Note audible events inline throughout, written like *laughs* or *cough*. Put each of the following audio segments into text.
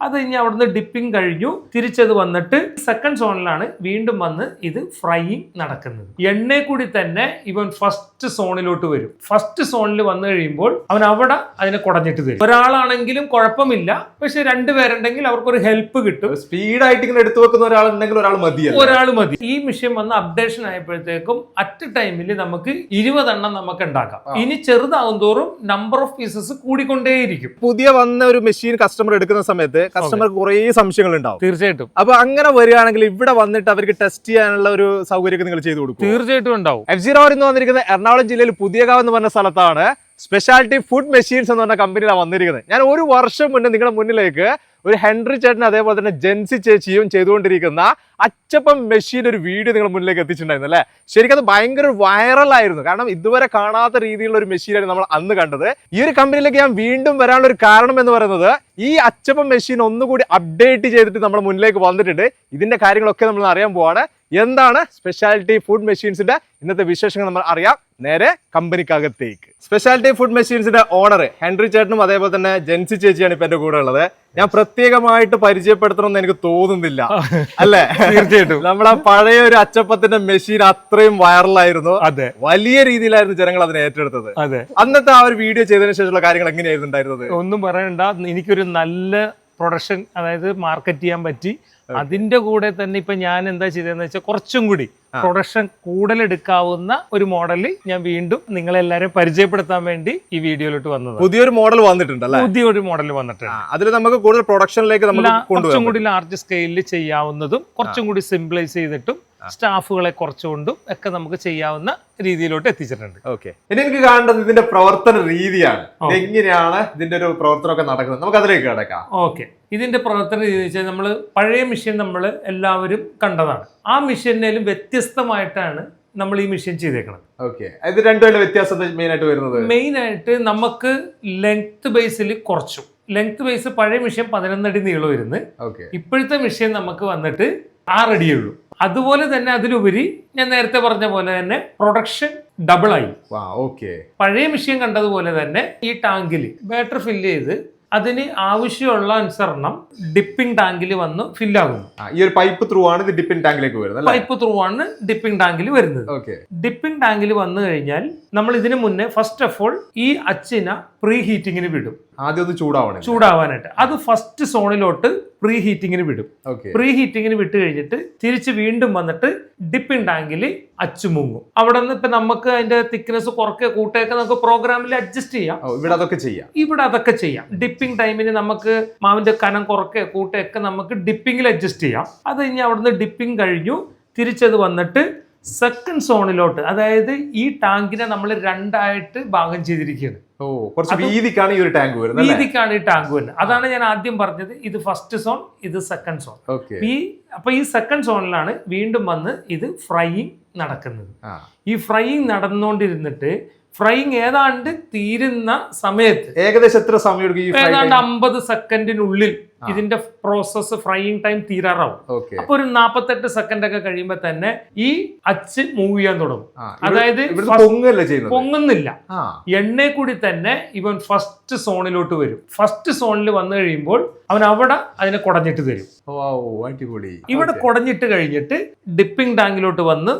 അത് കഴിഞ്ഞ് അവിടുന്ന് ഡിപ്പിംഗ് കഴിഞ്ഞു. തിരിച്ചത് വന്നിട്ട് സെക്കൻഡ് സോണിലാണ് വീണ്ടും വന്ന് ഇത് ഫ്രൈയിങ് നടക്കുന്നത്. എണ്ണയെ കൂടി തന്നെ ഇവൻ ഫസ്റ്റ് സോണിലോട്ട് വരും. ഫസ്റ്റ് സോണിൽ വന്നു കഴിയുമ്പോൾ അവൻ അവിടെ അതിനെ കുടഞ്ഞിട്ട് തരും. ഒരാളാണെങ്കിലും കുഴപ്പമില്ല. പക്ഷെ രണ്ടുപേരുണ്ടെങ്കിൽ അവർക്കൊരു ഹെൽപ്പ് കിട്ടും. സ്പീഡായിട്ട് ഇങ്ങനെ എടുത്തു വെക്കുന്ന ഒരാളുണ്ടെങ്കിൽ ഒരാൾ മതി ഒരാൾ മതി. ഈ മിഷൻ വന്ന് അപ്ഡേഷൻ ആയപ്പോഴത്തേക്കും അറ്റ് ടൈമിൽ നമുക്ക് ഇരുപതെണ്ണം നമുക്ക് ഉണ്ടാക്കാം. ഇനി ചെറുതാവും തോറും നമ്പർ ഓഫ് പീസസ് കൂടിക്കൊണ്ടേയിരിക്കും. പുതിയ വന്ന ഒരു മെഷീൻ കസ്റ്റമർ എടുക്കുന്ന സമയത്ത് കസ്റ്റമർക്ക് കുറേ സംശയങ്ങൾ ഉണ്ടാവും തീർച്ചയായിട്ടും. അപ്പൊ അങ്ങനെ വരികയാണെങ്കിൽ ഇവിടെ വന്നിട്ട് അവർക്ക് ടെസ്റ്റ് ചെയ്യാനുള്ള ഒരു സൗകര്യം നിങ്ങൾ ചെയ്തു കൊടുക്കും തീർച്ചയായിട്ടും ഉണ്ടാവും. എഫ് സീറോ എന്ന് വന്നിരിക്കുന്നത് എറണാകുളം ജില്ലയിൽ പുതിയകാവ് എന്ന് പറഞ്ഞ സ്ഥലത്താണ് സ്പെഷ്യാലിറ്റി ഫുഡ് മെഷീൻസ് എന്ന് പറഞ്ഞ കമ്പനിയിലാണ് വന്നിരിക്കുന്നത്. ഞാൻ ഒരു വർഷം മുന്നേ നിങ്ങളുടെ മുന്നിലേക്ക് ഒരു ഹെൻറി ചേട്ടൻ അതേപോലെ തന്നെ ജെൻസി ചേച്ചിയും ചെയ്തുകൊണ്ടിരിക്കുന്ന അച്ചപ്പം മെഷീൻ ഒരു വീഡിയോ നിങ്ങളുടെ മുന്നിലേക്ക് എത്തിച്ചിട്ടുണ്ടായിരുന്നു അല്ലേ? ശരിക്കും അത് ഭയങ്കര വൈറലായിരുന്നു കാരണം ഇതുവരെ കാണാത്ത രീതിയിലുള്ള ഒരു മെഷീനായിരുന്നു നമ്മൾ അന്ന് കണ്ടത്. ഈ ഒരു കമ്പനിയിലേക്ക് ഞാൻ വീണ്ടും വരാനുള്ള ഒരു കാരണം എന്ന് പറയുന്നത് ഈ അച്ചപ്പം മെഷീൻ ഒന്നുകൂടി അപ്ഡേറ്റ് ചെയ്തിട്ട് നമ്മൾ മുന്നിലേക്ക് വന്നിട്ടുണ്ട്. ഇതിന്റെ കാര്യങ്ങളൊക്കെ നമ്മൾ അറിയാൻ പോവാണ്. എന്താണ് സ്പെഷ്യാലിറ്റി ഫുഡ് മെഷീൻസിന്റെ ഇന്നത്തെ വിശേഷങ്ങൾ നമ്മൾ അറിയാം. നേരെ കമ്പനിക്കകത്തേക്ക്. സ്പെഷ്യാലിറ്റി ഫുഡ് മെഷീൻസിന്റെ ഓണർ ഹെൻറി ചേട്ടനും അതേപോലെ തന്നെ ജെൻസി ചേച്ചിയാണ് ഇപ്പൊ എന്റെ കൂടെ ഉള്ളത്. ഞാൻ പ്രത്യേകമായിട്ട് പരിചയപ്പെടുത്തണമെന്ന് എനിക്ക് തോന്നുന്നില്ല. അല്ലെ? തീർച്ചയായിട്ടും. നമ്മളെ പഴയ ഒരു അച്ചപ്പത്തിന്റെ മെഷീൻ അത്രയും വൈറലായിരുന്നു അതെ. വലിയ രീതിയിലായിരുന്നു ജനങ്ങൾ അതിനെ ഏറ്റെടുത്തത്. അതെ. അന്നത്തെ ആ ഒരു വീഡിയോ ചെയ്തതിനു ശേഷമുള്ള കാര്യങ്ങൾ എങ്ങനെയായിരുന്നു ഉണ്ടായിരുന്നത്? ഒന്നും പറയണ്ട. എനിക്കൊരു നല്ല പ്രൊഡക്ഷൻ അതായത് മാർക്കറ്റ് ചെയ്യാൻ പറ്റി. അതിന്റെ കൂടെ തന്നെ ഇപ്പൊ ഞാൻ എന്താ ചെയ്തതെന്ന് വെച്ചാൽ കുറച്ചും കൂടി പ്രൊഡക്ഷൻ കൂടുതലെടുക്കാവുന്ന ഒരു മോഡൽ ഞാൻ വീണ്ടും നിങ്ങളെല്ലാരും പരിചയപ്പെടുത്താൻ വേണ്ടി ഈ വീഡിയോയിലോട്ട് വന്നത് പുതിയൊരു മോഡൽ വന്നിട്ടുണ്ട് പുതിയൊരു മോഡൽ വന്നിട്ടുണ്ട്. അതിൽ നമുക്ക് കൂടുതൽ പ്രൊഡക്ഷനിലേക്ക് കുറച്ചും കൂടി ലാർജ് സ്കെയിലിൽ ചെയ്യാവുന്നതും കുറച്ചും കൂടി സിംപ്ലൈസ് ചെയ്തിട്ടും സ്റ്റാഫുകളെ കുറച്ചുകൊണ്ടും ഒക്കെ നമുക്ക് ചെയ്യാവുന്ന രീതിയിലോട്ട് എത്തിച്ചിട്ടുണ്ട്. ഓക്കെ. ഇനി എനിക്ക് കാണേണ്ടത് ഇതിന്റെ പ്രവർത്തന രീതിയാണ്. എങ്ങനെയാണ് ഇതിന്റെ ഒരു പ്രവർത്തനമൊക്കെ നടക്കുന്നത്? നമുക്ക് അതിലേക്ക് കിടക്കാം. ഓക്കെ. ഇതിന്റെ പ്രവർത്തന രീതി വെച്ചാൽ നമ്മൾ പഴയ മെഷീൻ നമ്മൾ എല്ലാവരും കണ്ടതാണ്. ആ മെഷീനിലും വ്യത്യസ്തമായിട്ടാണ് നമ്മൾ ഈ മെഷീൻ ചെയ്തേക്കണം ഓക്കെ. ഇത് രണ്ടുപേരുടെ വ്യത്യാസം മെയിൻ ആയിട്ട് വരുന്നത്? മെയിൻ ആയിട്ട് നമുക്ക് ലെങ്ത് ബേസിൽ കുറച്ചു. ലെങ്ത് ബേസ് പഴയ മെഷീൻ പതിനൊന്നടി നീളം ഇരുന്ന് ഇപ്പോഴത്തെ മെഷീൻ നമുക്ക് വന്നിട്ട് ആറടിയേ ഉള്ളൂ. അതുപോലെ തന്നെ അതിലുപരി ഞാൻ നേരത്തെ പറഞ്ഞ പോലെ തന്നെ പ്രൊഡക്ഷൻ ഡബിൾ ആയി. വാ ഓക്കെ പഴയ മെഷീൻ കണ്ടതുപോലെ തന്നെ ഈ ടാങ്കിൽ ബാറ്ററി ഫില്ല് ചെയ്ത് അതിന് ആവശ്യമുള്ള അനുസരണം ഡിപ്പിംഗ് ടാങ്കിൽ വന്ന് ഫില്ലാകുന്നു ഈ ഒരു പൈപ്പ് ത്രൂ ആണ് ഇത് ഡിപ്പിംഗ് ടാങ്കിലേക്ക് വരുന്നത് പൈപ്പ് ത്രൂ ആണ് ഡിപ്പിംഗ് ടാങ്കിൽ വരുന്നത്. ഓക്കെ ഡിപ്പിംഗ് ടാങ്കിൽ വന്നു കഴിഞ്ഞാൽ നമ്മൾ ഇതിനു മുന്നേ ഫസ്റ്റ് ഓഫ് ഓൾ ഈ അച്ചിന പ്രീ ഹീറ്റിങ്ങിന് വിടും. ആദ്യം ഒന്ന് ചൂടാവണം. ചൂടാവാനായിട്ട്. അത് ഫസ്റ്റ് സോണിലോട്ട് പ്രീ ഹീറ്റിങ്ങിന് വിടും. പ്രീ ഹീറ്റിങ്ങിന് വിട്ട് കഴിഞ്ഞിട്ട് തിരിച്ച് വീണ്ടും വന്നിട്ട് ഡിപ്പിംഗ് ടാങ്കിൽ അച്ചു മുങ്ങും. അവിടെ നിന്ന് ഇപ്പൊ നമുക്ക് അതിന്റെ തിക്നെസ് കുറക്കെ കൂട്ടയൊക്കെ നമുക്ക് പ്രോഗ്രാമിൽ അഡ്ജസ്റ്റ് ചെയ്യാം. ഇവിടെ അതൊക്കെ ചെയ്യാം. ഇവിടെ അതൊക്കെ ചെയ്യാം. ഡിപ്പിംഗ് ടൈമിന് നമുക്ക് മാവിന്റെ കനം കുറക്കെ കൂട്ടയൊക്കെ നമുക്ക് ഡിപ്പിംഗിൽ അഡ്ജസ്റ്റ് ചെയ്യാം. അത് കഴിഞ്ഞ് അവിടുന്ന് ഡിപ്പിംഗ് കഴിഞ്ഞു. തിരിച്ചത് വന്നിട്ട് സെക്കൻഡ് സോണിലോട്ട് അതായത് ഈ ടാങ്കിനെ നമ്മൾ രണ്ടായിട്ട് ഭാഗം ചെയ്തിരിക്കുകയാണ്. ഓ കുറച്ച് വീതിക്കാണ് ഈ ഒരു ടാങ്ക് വരുന്നത് വീതിക്കാണ് ഈ ടാങ്ക് വരുന്നത്. അതാണ് ഞാൻ ആദ്യം പറഞ്ഞത്. ഇത് ഫസ്റ്റ് സോൺ ഇത് സെക്കൻഡ് സോൺ ഈ അപ്പൊ ഈ സെക്കൻഡ് സോണിലാണ് വീണ്ടും വന്ന് ഇത് ഫ്രൈയിങ് നടക്കുന്നത്. ഈ ഫ്രൈയിങ് നടന്നുകൊണ്ടിരുന്നിട്ട് ഫ്രൈയിങ് ഏതാണ്ട് തീരുന്ന സമയത്ത് ഏകദേശം എത്ര സമയം ഏതാണ്ട് അമ്പത് സെക്കൻഡിനുള്ളിൽ ഇതിന്റെ പ്രോസസ് ഫ്രൈയിങ് ടൈം തീരാറാവും. അപ്പൊ ഒരു നാപ്പത്തെട്ട് സെക്കൻഡ് ഒക്കെ കഴിയുമ്പോ തന്നെ ഈ അച്ച് മൂവ് ചെയ്യാൻ തുടങ്ങും. അതായത് പൊങ്ങുന്നില്ല. എണ്ണയിൽ എണ്ണയെ കൂടി തന്നെ ഇവൻ ഫസ്റ്റ് സോണിലോട്ട് വരും. ഫസ്റ്റ് സോണിൽ വന്നു കഴിയുമ്പോൾ അവൻ അവിടെ അതിനെ കുടഞ്ഞിട്ട് തരും. ഇവിടെ കുടഞ്ഞിട്ട് കഴിഞ്ഞിട്ട് ഡിപ്പിംഗ് ടാങ്കിലോട്ട് വന്ന്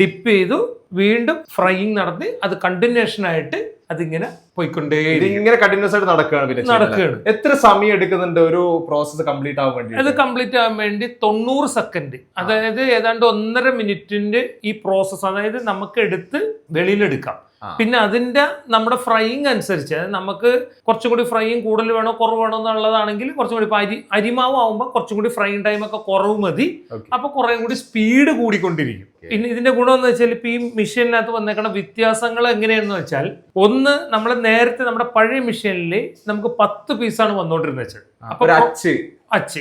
ഡിപ്പ് ചെയ്തു വീണ്ടും ഫ്രൈയിങ് നടത്തി അത് കണ്ടിന്യൂഷൻ ആയിട്ട് അതിങ്ങനെ പോയിക്കൊണ്ടേ ഇങ്ങനെ കണ്ടിന്യൂസ് ആയിട്ട് നടക്കുകയാണ് പിന്നെ. നടക്കുകയാണ് എത്ര സമയം എടുക്കുന്നുണ്ട് ഒരു പ്രോസസ്സ് കംപ്ലീറ്റ് ആവാൻ വേണ്ടി അത് കംപ്ലീറ്റ് ആവാൻ വേണ്ടി തൊണ്ണൂറ് സെക്കൻഡ് അതായത് ഏതാണ്ട് ഒന്നര മിനിറ്റിന്റെ ഈ പ്രോസസ്സ് അതായത് നമുക്ക് എടുത്ത് വെളിയിലെടുക്കാം. പിന്നെ അതിന്റെ നമ്മുടെ ഫ്രൈയിങ് അനുസരിച്ച് നമുക്ക് കുറച്ചും കൂടി ഫ്രൈയിങ് കൂടുതൽ വേണോ കുറവ് വേണോ എന്നുള്ളതാണെങ്കിൽ കുറച്ചും കൂടി അരി അരിമാവ് ആവുമ്പോൾ കുറച്ചും കൂടി ഫ്രൈയിങ് ടൈം ഒക്കെ കുറവ് മതി. അപ്പൊ കുറേ കൂടി സ്പീഡ് കൂടിക്കൊണ്ടിരിക്കും. ഇനി ഇതിന്റെ ഗുണം എന്ന് വെച്ചാൽ ഇപ്പൊ ഈ മെഷീനിനകത്ത് വന്നേക്കുന്ന വ്യത്യാസങ്ങൾ എങ്ങനെയാണെന്ന് വെച്ചാൽ ഒന്ന് നമ്മൾ നേരത്തെ നമ്മുടെ പഴയ മെഷീനിൽ നമുക്ക് പത്ത് പീസാണ് വന്നോണ്ടിരുന്നത് വെച്ചാൽ അപ്പൊ അച്ച്.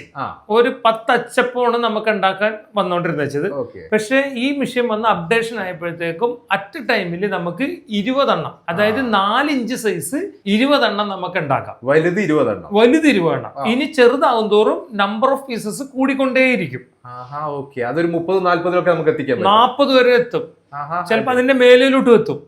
ഒരു പത്ത് അച്ചപ്പമാണ് നമുക്ക് ഉണ്ടാക്കാൻ വന്നുകൊണ്ടിരുന്നത് വെച്ചത് പക്ഷേ ഈ മെഷീൻ വന്ന് അപ്ഡേഷൻ ആയപ്പോഴത്തേക്കും അറ്റ് ടൈമിൽ നമുക്ക് ഇരുപതെണ്ണം അതായത് നാലിഞ്ച് സൈസ് ഇരുപതെണ്ണം നമുക്ക് ഉണ്ടാക്കാം വലുത് ഇരുപതെണ്ണം. വലുത് ഇരുപതെണ്ണം. ഇനി ചെറുതാവും തോറും നമ്പർ ഓഫ് പീസസ് കൂടിക്കൊണ്ടേയിരിക്കും. അതൊരു മുപ്പത് നാല്പതിലൊക്കെ നമുക്ക് എത്തിക്കാം നാപ്പത് നാൽപ്പത് വരെ എത്തും. ആഹാ ചിലപ്പോൾ അതിന്റെ മേലിലോട്ടും എത്തും.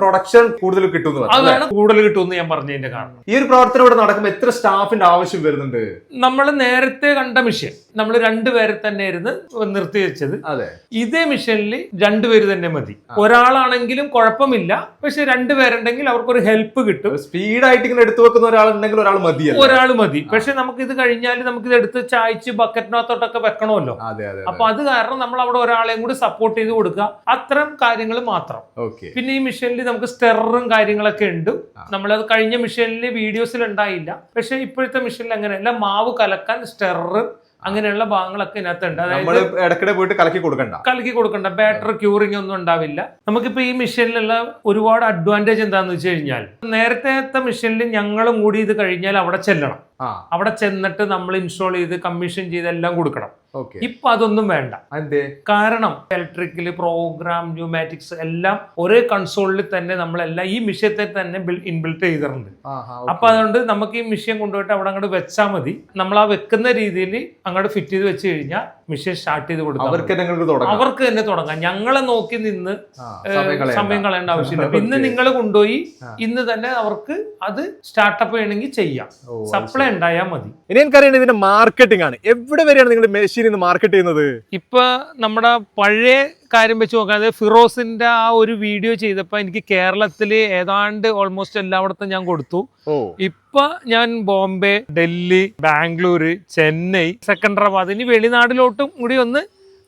പ്രൊഡക്ഷൻ കൂടുതൽ കിട്ടും അതാണ് കൂടുതൽ കിട്ടുമെന്ന് ഞാൻ പറഞ്ഞതിന്റെ കാരണം. ഈ ഒരു പ്രവർത്തനം ഇവിടെ നടക്കുമ്പോൾ എത്ര സ്റ്റാഫിന്റെ ആവശ്യം വരുന്നുണ്ട്? നമ്മൾ നേരത്തെ കണ്ട മിഷൻ നമ്മൾ രണ്ടുപേരെ തന്നെ ഇരുന്ന് നിർത്തി വെച്ചത്. അതെ. ഇതേ മിഷനിൽ രണ്ടുപേര് തന്നെ മതി. ഒരാളാണെങ്കിലും കുഴപ്പമില്ല പക്ഷെ രണ്ടുപേരുണ്ടെങ്കിൽ അവർക്കൊരു ഹെൽപ്പ് കിട്ടും. സ്പീഡായിട്ട് ഇങ്ങനെ എടുത്തു വെക്കുന്ന ഒരാളുണ്ടെങ്കിൽ ഒരാൾ മതി ഒരാൾ മതി. പക്ഷെ നമുക്ക് ഇത് കഴിഞ്ഞാൽ നമുക്ക് ഇത് എടുത്ത് ചായച്ച് ബക്കറ്റിനകത്തോട്ടൊക്കെ വെക്കണമല്ലോ. അപ്പൊ അത് കാരണം നമ്മൾ അവിടെ ഒരാളെയും കൂടി സപ്പോർട്ട് ചെയ്ത് കൊടുക്കുക. അത്തരം കാര്യങ്ങൾ മാത്രം. ഓക്കെ പിന്നെ ഈ മിഷനിൽ നമുക്ക് സ്റ്റെറും കാര്യങ്ങളൊക്കെ ഉണ്ട്. നമ്മളത് കഴിഞ്ഞ മിഷനിൽ വീഡിയോസിൽ ഉണ്ടായില്ല. പക്ഷെ ഇപ്പോഴത്തെ മിഷനിൽ അങ്ങനെയല്ല. മാവ് കലക്കാൻ സ്റ്റെറ് അങ്ങനെയുള്ള ഭാഗങ്ങളൊക്കെ ഇതിനകത്തുണ്ട്. അതായത് ഇടയ്ക്കിടെ പോയിട്ട് കലക്കി കൊടുക്കണ്ട. കലക്കി കൊടുക്കണ്ട. ബാറ്റർ ക്യൂറിംഗ് ഒന്നും ഉണ്ടാവില്ല. നമുക്കിപ്പോ ഈ മിഷനിലുള്ള ഒരുപാട് അഡ്വാന്റേജ് എന്താന്ന് വെച്ച് കഴിഞ്ഞാൽ നേരത്തെ മിഷനിൽ ഞങ്ങളും കൂടി ഇത് കഴിഞ്ഞാൽ അവിടെ ചെല്ലണം. അവിടെ ചെന്നിട്ട് നമ്മൾ ഇൻസ്റ്റാൾ ചെയ്ത് കമ്മീഷൻ ചെയ്ത് എല്ലാം കൊടുക്കണം. ഇപ്പൊ അതൊന്നും വേണ്ട. കാരണം ഇലക്ട്രിക്കൽ പ്രോഗ്രാം ന്യൂമാറ്റിക്സ് എല്ലാം ഒരേ കൺസോളിൽ തന്നെ നമ്മളെല്ലാം ഈ മിഷ്യത്തെ തന്നെ ഇൻബിൽറ്റ് ചെയ്തിട്ടുണ്ട്. അപ്പൊ അതുകൊണ്ട് നമുക്ക് ഈ മിഷ്യൻ കൊണ്ടുപോയിട്ട് അവിടെ അങ്ങോട്ട് വെച്ചാൽ മതി. നമ്മൾ ആ വെക്കുന്ന രീതിയിൽ അങ്ങോട്ട് ഫിറ്റ് ചെയ്ത് വെച്ച് കഴിഞ്ഞാൽ മിഷ്യൻ സ്റ്റാർട്ട് ചെയ്ത് കൊടുക്കാം അവർക്ക് തന്നെ തുടങ്ങാം. ഞങ്ങളെ നോക്കി നിന്ന് സമയം കളയേണ്ട. ആവശ്യമില്ല. *laughs* ഇന്ന് നിങ്ങൾ കൊണ്ടുപോയി ഇന്ന് തന്നെ അവർക്ക് അത് സ്റ്റാർട്ടപ്പ് ചെയ്യണമെങ്കിൽ ചെയ്യാം. ഓ, സപ്ലൈ ഉണ്ടായാൽ മതി. ഇനി എനിക്കറിയേണ്ടത് ഇതിന്റെ മാർക്കറ്റിംഗ് ആണ്. എവിടെ വരെയാണ് നിങ്ങൾ മെഷീൻ ഇന്ന് മാർക്കറ്റ് ചെയ്യുന്നത്? ഇപ്പൊ നമ്മുടെ പഴയ കാര്യം വെച്ച് നോക്കാതെ ഫിറോസിന്റെ ആ ഒരു വീഡിയോ ചെയ്തപ്പോൾ എനിക്ക് കേരളത്തിൽ ഏതാണ്ട് ഓൾമോസ്റ്റ് എല്ലായിടത്തും ഞാൻ കൊടുത്തു. ഇപ്പൊ ഞാൻ ബോംബെ ഡൽഹി ബാംഗ്ലൂര് ചെന്നൈ സെക്കൻഡറാബാദ് ഇനി വെളിനാട്ടിലോട്ടും കൂടി ഒന്ന്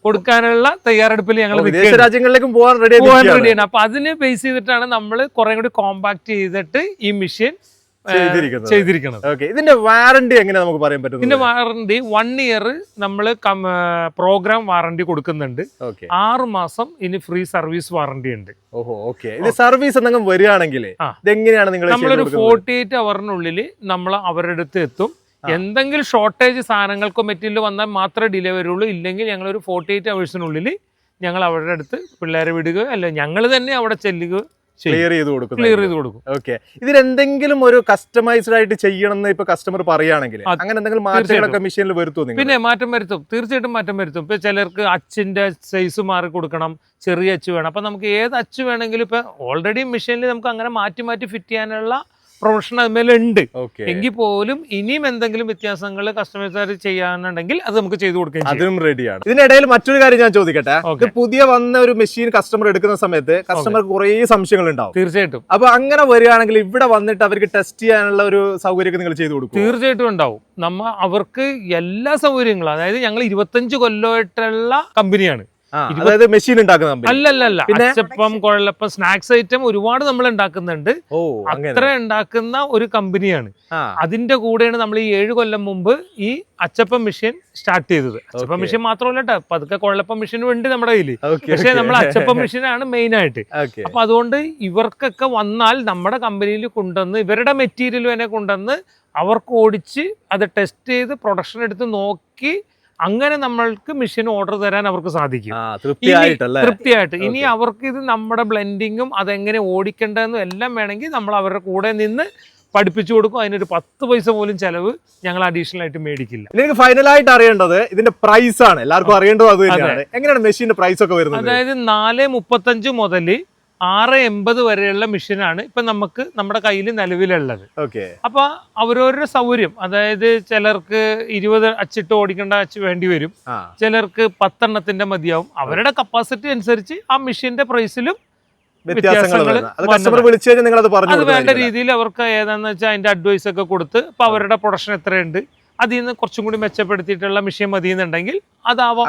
കൊടുക്കാനുള്ള തയ്യാറെടുപ്പിൽ ഞങ്ങൾ വിദേശ രാജ്യങ്ങളിലേക്കും പോകാൻ റെഡി റെഡിയാണ് അപ്പൊ അതിനെ ബേസ് ചെയ്തിട്ടാണ് നമ്മൾ കുറെ കൂടി കോമ്പാക്ട് ചെയ്തിട്ട് ഈ മെഷീൻ ചെയ്തിരിക്കുന്നത്. ഇതിന്റെ വാറണ്ടി എങ്ങനെ നമുക്ക് പറയാൻ ഇതിന്റെ വാറണ്ടി വൺ ഇയർ നമ്മൾ പ്രോഗ്രാം വാറണ്ടി കൊടുക്കുന്നുണ്ട്. ആറ് മാസം ഇനി ഫ്രീ സർവീസ് വാറണ്ടി ഉണ്ട്. ഓഹോ ഓക്കെ. ഇത് സർവീസ് എന്തെങ്കിലും വരികയാണെങ്കിൽ. ഇതെങ്ങനെയാണ് നിങ്ങൾ നമ്മളൊരു ഫോർട്ടി എയ്റ്റ് അവറിനുള്ളിൽ നമ്മൾ അവരുടെ അടുത്ത് എത്തും. എന്തെങ്കിലും ഷോർട്ടേജ് സാധനങ്ങൾക്കോ മെറ്റീരിയൽ വന്നാൽ മാത്രമേ ഡിലേ വരുള്ളൂ. ഇല്ലെങ്കിൽ ഞങ്ങൾ ഒരു ഫോർട്ടി എയ്റ്റ് അവേഴ്സിനുള്ളിൽ ഞങ്ങൾ അവരുടെ അടുത്ത് പിള്ളേരെ വിടുക അല്ല ഞങ്ങൾ തന്നെ അവിടെ ചെല്ലുകയോ ചെയ്യും ക്ലിയർ ചെയ്ത് കൊടുക്കും ക്ലിയർ ചെയ്ത് കൊടുക്കും. ഓക്കെ ഇതിൽ എന്തെങ്കിലും ഒരു കസ്റ്റമൈസ്ഡ് ആയിട്ട് ചെയ്യണം എന്ന് ഇപ്പൊ കസ്റ്റമർ പറയുകയാണെങ്കിൽ അങ്ങനെ എന്തെങ്കിലും മാറ്റങ്ങളൊക്കെ മെഷീനിൽ വരുത്തും പിന്നെ മാറ്റം വരുത്തും. തീർച്ചയായിട്ടും മാറ്റം വരുത്തും. ഇപ്പൊ ചിലർക്ക് അച്ചിന്റെ സൈസ് മാറി കൊടുക്കണം ചെറിയ അച്ച് വേണം. അപ്പൊ നമുക്ക് ഏത് അച്ച് വേണമെങ്കിലും ഇപ്പൊ ഓൾറെഡി മെഷീനിൽ നമുക്ക് അങ്ങനെ മാറ്റി മാറ്റി ഫിറ്റ് ചെയ്യാനുള്ള പ്രൊഫഷൻ അതുമേലെ ഉണ്ട്. എങ്കിൽ പോലും ഇനിയും എന്തെങ്കിലും വ്യത്യാസങ്ങൾ കസ്റ്റമൈസ് ചെയ്യാനുണ്ടെങ്കിൽ അത് നമുക്ക് ചെയ്തു കൊടുക്കാം അതും അതിനും റെഡിയാണ് ഇതിനിടയിൽ മറ്റൊരു കാര്യം ഞാൻ ചോദിക്കട്ടെ? ഇത് പുതിയ വന്ന ഒരു മെഷീൻ കസ്റ്റമർ എടുക്കുന്ന സമയത്ത് കസ്റ്റമർക്ക് കുറെ സംശയങ്ങൾ ഉണ്ടാവും. തീർച്ചയായിട്ടും. അപ്പൊ അങ്ങനെ വരികയാണെങ്കിൽ ഇവിടെ വന്നിട്ട് അവർക്ക് ടെസ്റ്റ് ചെയ്യാനുള്ള ഒരു സൗകര്യമൊക്കെ നിങ്ങൾ ചെയ്തു കൊടുക്കും തീർച്ചയായിട്ടും ഉണ്ടാവും. നമ്മ അവർക്ക് എല്ലാ സൗകര്യങ്ങളും അതായത് ഞങ്ങൾ ഇരുപത്തഞ്ച് കൊല്ലമായിട്ടുള്ള കമ്പനിയാണ് അതായത് മെഷീൻ ഉണ്ടാക്കുന്ന. അല്ലല്ല അല്ല അച്ചപ്പം കുഴലപ്പം സ്നാക്സ് ഐറ്റം ഒരുപാട് നമ്മൾ ഉണ്ടാക്കുന്നുണ്ട്. ഓ അത്ര ഉണ്ടാക്കുന്ന ഒരു കമ്പനിയാണ് അതിന്റെ കൂടെയാണ് നമ്മൾ ഈ ഏഴ് കൊല്ലം മുമ്പ് ഈ അച്ചപ്പം മെഷീൻ സ്റ്റാർട്ട് ചെയ്തത്. അച്ചപ്പം മെഷീൻ മാത്രമല്ല കേട്ടോ പതുക്കെ കുഴലപ്പം മെഷീനും ഉണ്ട് നമ്മുടെ കയ്യിൽ പക്ഷെ നമ്മൾ അച്ചപ്പം മെഷീനാണ് മെയിൻ ആയിട്ട്. അപ്പൊ അതുകൊണ്ട് ഇവർക്കൊക്കെ വന്നാൽ നമ്മുടെ കമ്പനിയിൽ കൊണ്ടുവന്ന് ഇവരുടെ മെറ്റീരിയൽ തന്നെ കൊണ്ടുവന്ന് അവർക്ക് ഓടിച്ച് അത് ടെസ്റ്റ് ചെയ്ത് പ്രൊഡക്ഷൻ എടുത്ത് നോക്കി അങ്ങനെ നമ്മൾക്ക് മെഷീൻ ഓർഡർ തരാൻ അവർക്ക് സാധിക്കും. തൃപ്തിയായിട്ട്. ഇനി അവർക്ക് ഇത് നമ്മുടെ ബ്ലെൻഡിങ്ങും അതെങ്ങനെ ഓടിക്കേണ്ടതെന്നും എല്ലാം വേണമെങ്കിൽ നമ്മൾ അവരുടെ കൂടെ നിന്ന് പഠിപ്പിച്ചു കൊടുക്കും. അതിനൊരു പത്ത് പൈസ പോലും ചെലവ് ഞങ്ങൾ അഡീഷണൽ ആയിട്ട് മേടിക്കില്ല. എനിക്ക് ഫൈനലായിട്ട് അറിയേണ്ടത് ഇതിന്റെ പ്രൈസ് ആണ്. എല്ലാവർക്കും അറിയേണ്ടത് അത് തന്നെയാണ്. എങ്ങനെയാണ് മെഷീന്റെ പ്രൈസ് ഒക്കെ വരുന്നത്? അതായത് നാല് മുപ്പത്തഞ്ച് മുതൽ ആറ് എൺപത് വരെയുള്ള മെഷീനാണ് ഇപ്പൊ നമുക്ക് നമ്മുടെ കയ്യിൽ നിലവിലുള്ളത്. ഓക്കെ. അപ്പൊ അവരവരുടെ സൗകര്യം അതായത് ചിലർക്ക് ഇരുപത് അച്ചിട്ട് ഓടിക്കേണ്ട അച്ച് വേണ്ടി വരും. ചിലർക്ക് പത്തെണ്ണത്തിന്റെ മതിയാവും. അവരുടെ കപ്പാസിറ്റി അനുസരിച്ച് ആ മെഷീന്റെ പ്രൈസിലും അത് വേണ്ട രീതിയിൽ അവർക്ക് ഏതാന്ന് വെച്ചാൽ അതിന്റെ അഡ്വൈസ് ഒക്കെ കൊടുത്ത് ഇപ്പൊ അവരുടെ പ്രൊഡക്ഷൻ എത്രയുണ്ട് അതിൽ നിന്ന് കുറച്ചും കൂടി മെച്ചപ്പെടുത്തിയിട്ടുള്ള മെഷീൻ മതി എന്നുണ്ടെങ്കിൽ അതാവാം.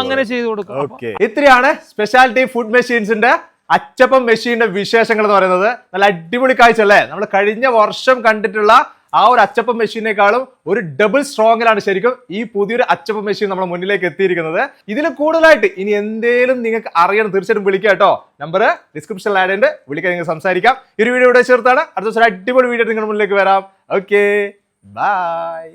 അങ്ങനെ ചെയ്തു കൊടുക്കാം. ഇത്രയാണ് സ്പെഷ്യാലിറ്റി ഫുഡ് മെഷീൻസിന്റെ അച്ചപ്പം മെഷീന്റെ വിശേഷങ്ങൾ എന്ന് പറയുന്നത് നല്ല അടിപൊളി കാഴ്ച അല്ലേ? നമ്മൾ കഴിഞ്ഞ വർഷം കണ്ടിട്ടുള്ള ആ ഒരു അച്ചപ്പം മെഷീനേക്കാളും ഒരു ഡബിൾ സ്ട്രോങ്ങിലാണ് ശരിക്കും ഈ പുതിയൊരു അച്ചപ്പം മെഷീൻ നമ്മുടെ മുന്നിലേക്ക് എത്തിയിരിക്കുന്നത്. ഇതിൽ കൂടുതലായിട്ട് ഇനി എന്തേലും നിങ്ങൾക്ക് അറിയണം തീർച്ചയായിട്ടും വിളിക്കുക കേട്ടോ. നമ്പർ ഡിസ്ക്രിപ്ഷനിൽ ആഡ് ഉണ്ട്. വിളിക്കാൻ നിങ്ങൾ സംസാരിക്കാം. ഈ ഒരു വീഡിയോ ഇവിടെ ചേർത്താണ്. അടുത്ത ദിവസം അടിപൊളി വീഡിയോ നിങ്ങളുടെ മുന്നിലേക്ക് വരാം. Okay bye